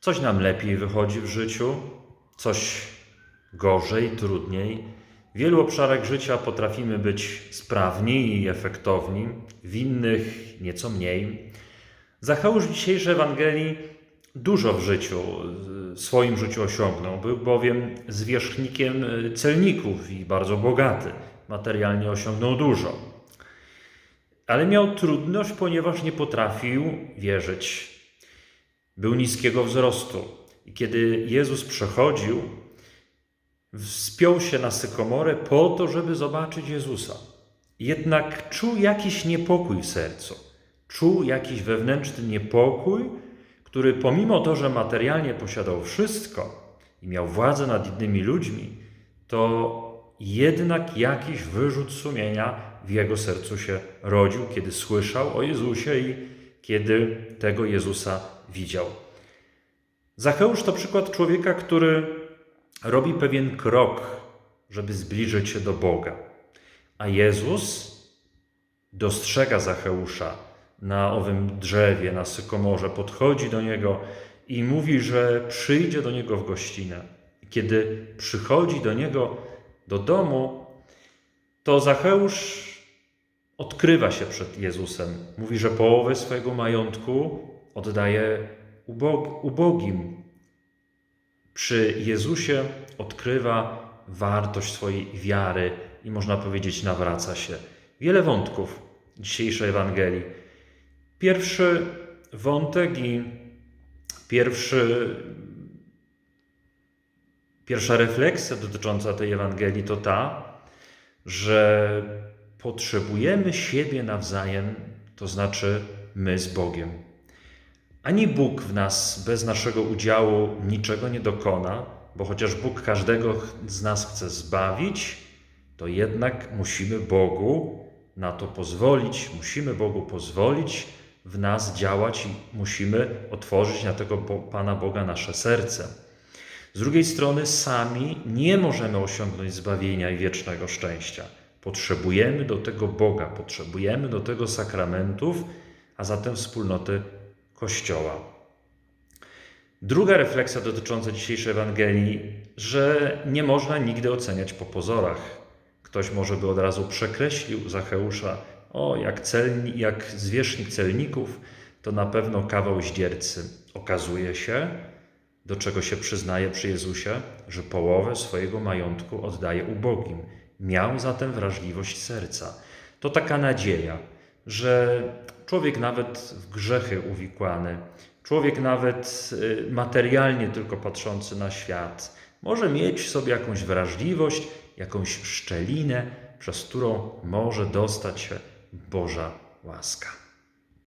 Coś nam lepiej wychodzi w życiu, coś gorzej, trudniej. W wielu obszarach życia potrafimy być sprawni i efektowni, w innych nieco mniej. Zacheusz w dzisiejszej Ewangelii dużo w życiu, w swoim życiu osiągnął. Był bowiem zwierzchnikiem celników i bardzo bogaty. Materialnie osiągnął dużo. Ale miał trudność, ponieważ nie potrafił wierzyć. Był niskiego wzrostu. I kiedy Jezus przechodził, wspiął się na sykomorę po to, żeby zobaczyć Jezusa. Jednak czuł jakiś niepokój w sercu. Czuł jakiś wewnętrzny niepokój, który pomimo to, że materialnie posiadał wszystko i miał władzę nad innymi ludźmi, to jednak jakiś wyrzut sumienia w jego sercu się rodził, kiedy słyszał o Jezusie i kiedy tego Jezusa widział. Zacheusz to przykład człowieka, który robi pewien krok, żeby zbliżyć się do Boga. A Jezus dostrzega Zacheusza na owym drzewie, na sykomorze, podchodzi do niego i mówi, że przyjdzie do niego w gościnę. Kiedy przychodzi do niego do domu, to Zacheusz odkrywa się przed Jezusem. Mówi, że połowę swojego majątku oddaje ubog ubogim. Przy Jezusie odkrywa wartość swojej wiary i można powiedzieć, nawraca się. Wiele wątków dzisiejszej Ewangelii. Pierwszy wątek i pierwszy, pierwsza refleksja dotycząca tej Ewangelii to ta, że potrzebujemy siebie nawzajem, to znaczy my z Bogiem. Ani Bóg w nas bez naszego udziału niczego nie dokona, bo chociaż Bóg każdego z nas chce zbawić, to jednak musimy Bogu na to pozwolić, musimy Bogu pozwolić w nas działać i musimy otworzyć na tego Pana Boga nasze serce. Z drugiej strony, sami nie możemy osiągnąć zbawienia i wiecznego szczęścia. Potrzebujemy do tego Boga, potrzebujemy do tego sakramentów, a zatem wspólnoty Kościoła. Druga refleksja dotycząca dzisiejszej Ewangelii, że nie można nigdy oceniać po pozorach. Ktoś może by od razu przekreślił Zacheusza, o jak, celni, jak zwierzchnik celników, to na pewno kawał zdziercy. Okazuje się, do czego się przyznaje przy Jezusie, że połowę swojego majątku oddaje ubogim. Miał zatem wrażliwość serca. To taka nadzieja, że człowiek nawet w grzechy uwikłany, człowiek nawet y, materialnie tylko patrzący na świat, może mieć w sobie jakąś wrażliwość, jakąś szczelinę, przez którą może dostać się Boża łaska.